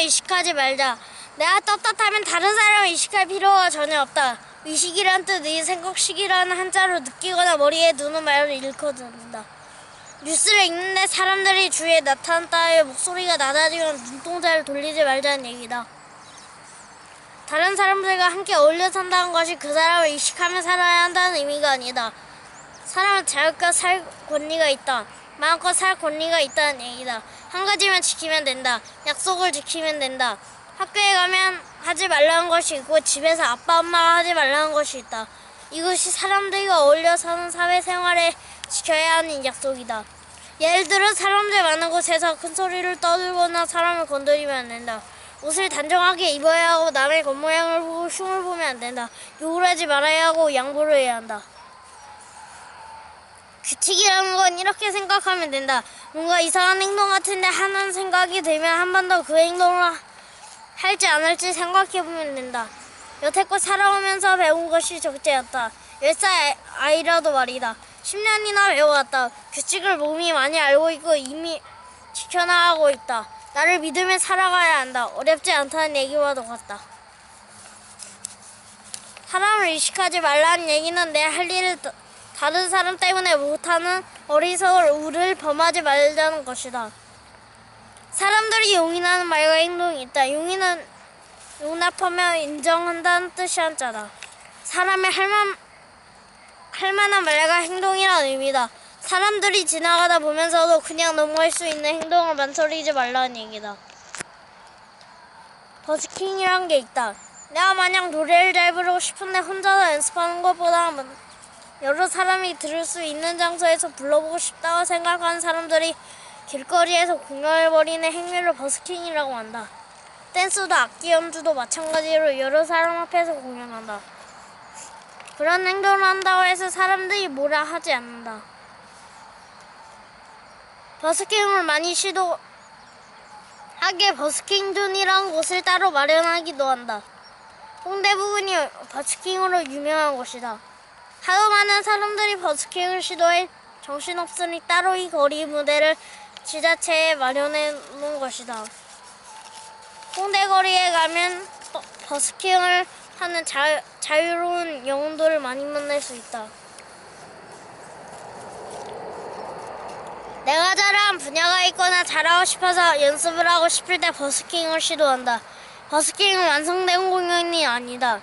의식하지 말자. 내가 떳떳하면 다른 사람을 의식할 필요가 전혀 없다. 의식이란 뜻, 의 생각식이라는 한자로 느끼거나 머리에 두는 말을 일컫는다. 뉴스를 읽는데 사람들이 주위에 나타났다 목소리가 낮아지면 눈동자를 돌리지 말자는 얘기다. 다른 사람들과 함께 어울려 산다는 것이 그 사람을 의식하며 살아야 한다는 의미가 아니다. 사람은 자유껏 살 권리가 있다. 마음껏 살 권리가 있다는 얘기다. 한 가지만 지키면 된다. 약속을 지키면 된다. 학교에 가면 하지 말라는 것이 있고 집에서 아빠 엄마가 하지 말라는 것이 있다. 이것이 사람들과 어울려 사는 사회생활에 지켜야 하는 약속이다. 예를 들어 사람들 많은 곳에서 큰 소리를 떠들거나 사람을 건드리면 안 된다. 옷을 단정하게 입어야 하고 남의 겉모양을 보고 흉을 보면 안 된다. 욕을 하지 말아야 하고 양보를 해야 한다. 규칙이라는 건 이렇게 생각하면 된다. 뭔가 이상한 행동 같은데 하는 생각이 들면 한 번 더 그 행동을 할지 안 할지 생각해 보면 된다. 여태껏 살아오면서 배운 것이 적재였다. 10살 아이라도 말이다. 10년이나 배워왔다. 규칙을 몸이 많이 알고 있고 이미 지켜나가고 있다. 나를 믿으며 살아가야 한다. 어렵지 않다는 얘기와도 같다. 사람을 의식하지 말라는 얘기는 내 할 일을 다- 다른 사람 때문에 못하는 어리석을 우를 범하지 말자는 것이다. 사람들이 용인하는 말과 행동이 있다. 용인은 용납하며 인정한다는 뜻이 한자다. 사람의 할만, 할 만한 말과 행동이란 의미다. 사람들이 지나가다 보면서도 그냥 넘어갈 수 있는 행동을 망설이지 말라는 얘기다. 버스킹이란 게 있다. 내가 만약 노래를 잘 부르고 싶은데 혼자서 연습하는 것보다 여러 사람이 들을 수 있는 장소에서 불러보고 싶다고 생각하는 사람들이 길거리에서 공연을 벌이는 행위를 버스킹이라고 한다. 댄스도 악기 연주도 마찬가지로 여러 사람 앞에서 공연한다. 그런 행동을 한다고 해서 사람들이 뭐라 하지 않는다. 버스킹을 많이 시도하게 버스킹존이라는 곳을 따로 마련하기도 한다. 홍대 부근이 버스킹으로 유명한 곳이다. 하도 많은 사람들이 버스킹을 시도해 정신없으니 따로 이 거리 무대를 지자체에 마련해 놓은 것이다. 홍대 거리에 가면 버- 버스킹을 하는 자, 자유로운 영혼들을 많이 만날 수 있다. 내가 잘한 분야가 있거나 잘하고 싶어서 연습을 하고 싶을 때 버스킹을 시도한다. 버스킹은 완성된 공연이 아니다.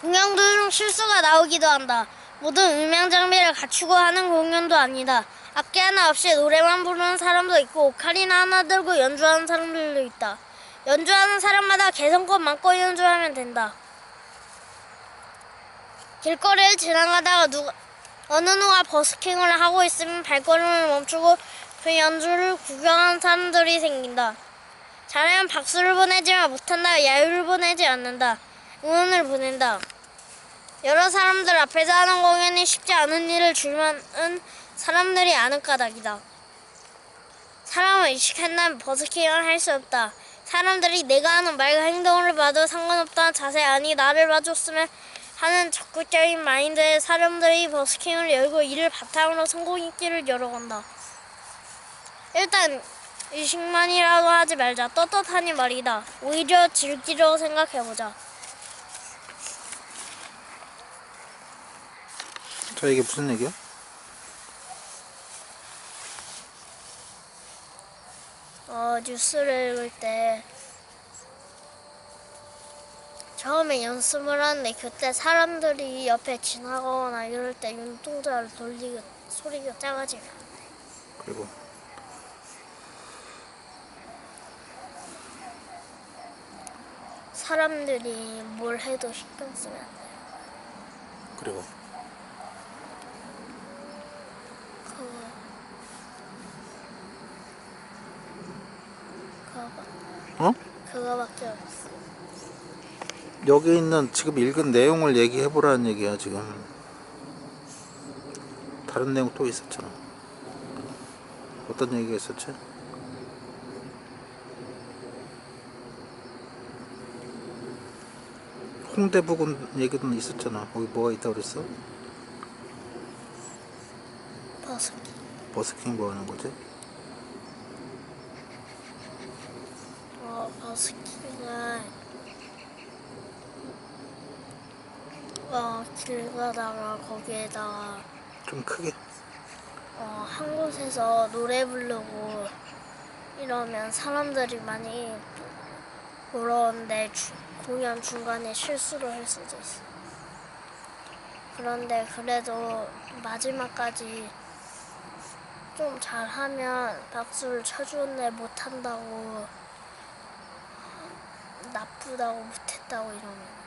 공연 중 실수가 나오기도 한다. 모든 음향 장비를 갖추고 하는 공연도 아니다. 악기 하나 없이 노래만 부르는 사람도 있고 오카리나 하나 들고 연주하는 사람들도 있다. 연주하는 사람마다 개성껏 마음껏 연주하면 된다. 길거리를 지나가다가 누가 어느 누가 버스킹을 하고 있으면 발걸음을 멈추고 그 연주를 구경하는 사람들이 생긴다. 잘하면 박수를 보내지만 못한다 야유를 보내지 않는다. 응원을 보낸다. 여러 사람들 앞에서 하는 공연이 쉽지 않은 일을 줄만은 사람들이 아는 까닭이다. 사람을 의식한다면 버스킹을 할 수 없다. 사람들이 내가 하는 말과 행동을 봐도 상관없다는 자세 아니 나를 봐줬으면 하는 적극적인 마인드의 사람들이 버스킹을 열고 이를 바탕으로 성공의 길을 열어간다. 일단 의식만이라도 하지 말자. 떳떳하니 말이다. 오히려 즐기려 생각해보자. 자 이게 무슨 얘기야? 어, 뉴스를 읽을 때 처음에 연습을 하는데 그때 사람들이 옆에 지나가거나 이럴 때 눈동자를 돌리고 소리가 작아지면. 그리고 사람들이 뭘 해도 신경 쓰면 안 돼. 그리고 그거 그거밖에 어? 그거밖에 없어. 여기 있는 지금 읽은 내용을 얘기해 보라는 얘기야 지금 다른 내용 또 있었잖아 어떤 얘기가 있었지? 홍대 부근 얘기도 있었잖아 거기 뭐가 있다고 그랬어? 버스킹. 버스킹 뭐 하는 거지? 버스킹은 어, 길 가다가 거기에다가 좀 크게. 어, 한 곳에서 노래 부르고 이러면 사람들이 많이 보러 오는데 주- 공연 중간에 실수를 할 수도 있어. 그런데 그래도 마지막까지 좀 잘하면 박수를 쳐주는데 못한다고 나쁘다고 못했다고 이러면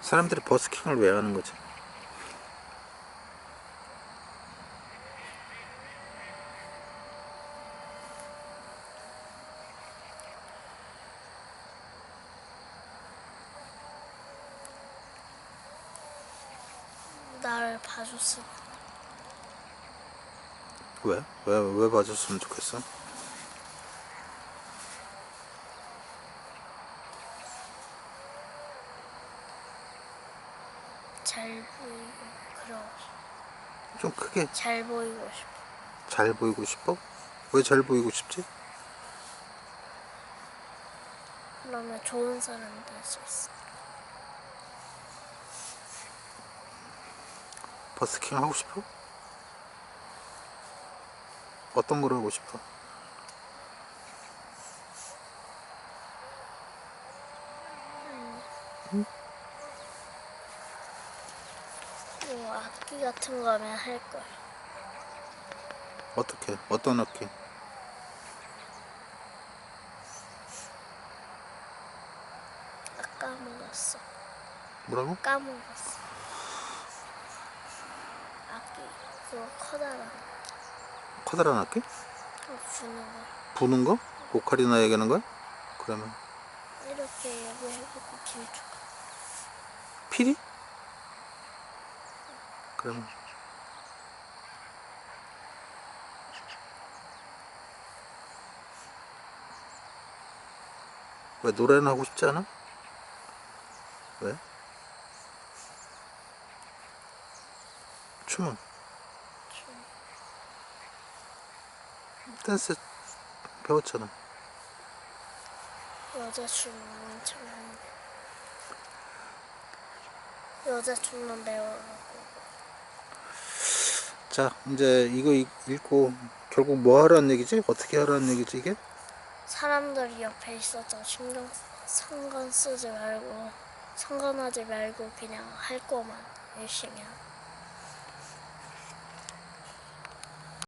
사람들이 버스킹을 왜 하는 거지? 나를 봐줬을 왜? 왜, 왜 봐줬으면 좋겠어? 잘 보이고 그러고 싶어. 좀 크게 잘 보이고 싶어. 잘 보이고 싶어? 왜 잘 보이고 싶지? 그러면 좋은 사람이 될수 있어. 버스킹 하고 싶어? 어떤 걸 하고 싶어? 뭐 악기 같은 거면 할 거야. 어떻게? 어떤 악기? 아, 까먹었어. 뭐라고? 까먹었어. 악기 그거 커다란 커다란 악기? 거 주는 거. 부는 거? 오카리나 얘기하는 거야? 그러면 이렇게 얘기해보고 길쭉. 피리? 그러면 왜 노래는 하고 싶지 않아? 왜? 춤은? 댄스 배웠잖아 여자 춤은 엄청 하는데. 여자 춤만 배우라고. 자 이제 이거 읽- 읽고 결국 뭐 하라는 얘기지? 어떻게 하라는 얘기지 이게? 사람들이 옆에 있어도 신경 상관 쓰지 말고 상관하지 말고 그냥 할 거만 열심히 하고